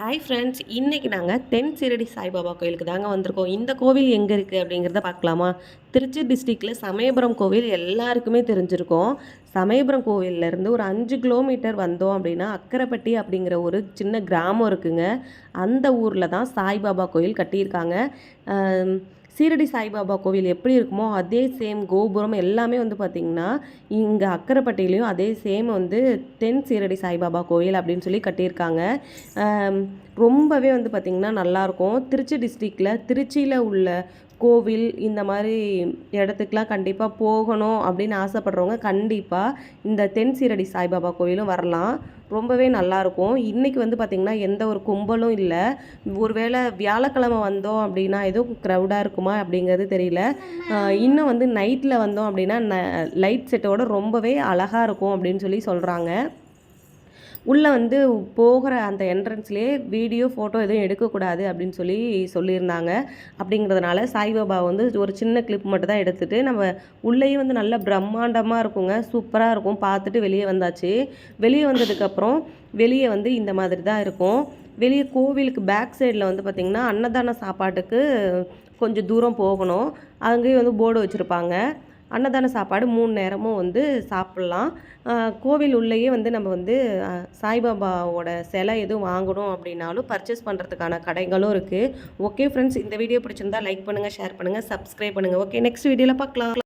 Hi friends இன்றைக்கி நாங்கள் தென் சிரடி சாய்பாபா கோயிலுக்கு தாங்க வந்திருக்கோம். இந்த கோவில் எங்கே இருக்குது அப்படிங்கிறத பார்க்கலாமா? திருச்சி டிஸ்ட்ரிக்டில் சமயபுரம் கோவில் எல்லாருக்குமே தெரிஞ்சிருக்கும். சமயபுரம் கோவிலேருந்து ஒரு அஞ்சு கிலோமீட்டர் வந்தோம் அப்படின்னா அக்கரைப்பட்டி அப்படிங்கிற ஒரு சின்ன கிராமம் இருக்குங்க. அந்த ஊரில் தான் சாய்பாபா கோயில் கட்டியிருக்காங்க. சீரடி சாய்பாபா கோவில் எப்படி இருக்குமோ அதே சேம் கோபுரம் எல்லாமே வந்து பார்த்திங்கன்னா இங்கே அக்கரைப்பட்டியிலையும் அதே சேம் வந்து தென் சீரடி சாய்பாபா கோவில் அப்படின்னு சொல்லி கட்டியிருக்காங்க. ரொம்பவே வந்து பார்த்திங்கன்னா நல்லாயிருக்கும் திருச்சி டிஸ்ட்ரிக்டில் திருச்சியில் உள்ள கோவில் இந்த மாதிரி இடத்துக்குலாம் கண்டிப்பாக போகணும் அப்படின்னு ஆசைப்படுறவங்க கண்டிப்பாக இந்த தென் சீரடி சாய்பாபா கோயிலும் வரலாம். ரொம்பவே நல்லாயிருக்கும். இன்றைக்கி வந்து பார்த்திங்கன்னா எந்த ஒரு கும்பலும் இல்லை. ஒருவேளை வியாழக்கிழமை வந்தோம் அப்படின்னா எதுவும் க்ரௌடாக இருக்குமா அப்படிங்கிறது தெரியல. இன்னும் வந்து நைட்டில் வந்தோம் அப்படின்னா ந லைட் செட்டோட ரொம்பவே அழகாக இருக்கும் அப்படின்னு சொல்லி சொல்கிறாங்க உள்ளே வந்து போகிற அந்த என்ட்ரன்ஸ்லேயே வீடியோ ஃபோட்டோ எதுவும் எடுக்கக்கூடாது அப்படின்னு சொல்லி சொல்லியிருந்தாங்க. அப்படிங்கிறதுனால சாய்பாபா வந்து ஒரு சின்ன கிளிப் மட்டும் தான் எடுத்துகிட்டு நம்ம உள்ளேயும் வந்து நல்ல பிரம்மாண்டமாக இருக்குங்க. சூப்பராக இருக்கும். பார்த்துட்டு வெளியே வந்தாச்சு. வெளியே வந்ததுக்கப்புறம் வெளியே வந்து இந்த மாதிரி தான் இருக்கும். வெளியே கோவிலுக்கு பேக் சைடில் வந்து பார்த்திங்கன்னா அன்னதான சாப்பாட்டுக்கு கொஞ்சம் தூரம் போகணும். அங்கேயும் வந்து போர்டு வச்சுருப்பாங்க. அன்னதான சாப்பாடு மூணு நேரமும் வந்து சாப்பிட்லாம். கோவில் உள்ளேயே வந்து நம்ம வந்து சாய்பாபாவோட சிலை எதுவும் வாங்கணும் அப்படின்னாலும் பர்ச்சேஸ் பண்ணுறதுக்கான கடைகளும் இருக்குது ஓகே ஃப்ரெண்ட்ஸ் இந்த வீடியோ பிடிச்சிருந்தா லைக் பண்ணுங்கள் ஷேர் பண்ணுங்கள் சப்ஸ்கிரைப் பண்ணுங்கள் ஓகே நெக்ஸ்ட் வீடியோவில் பார்க்கலாம்.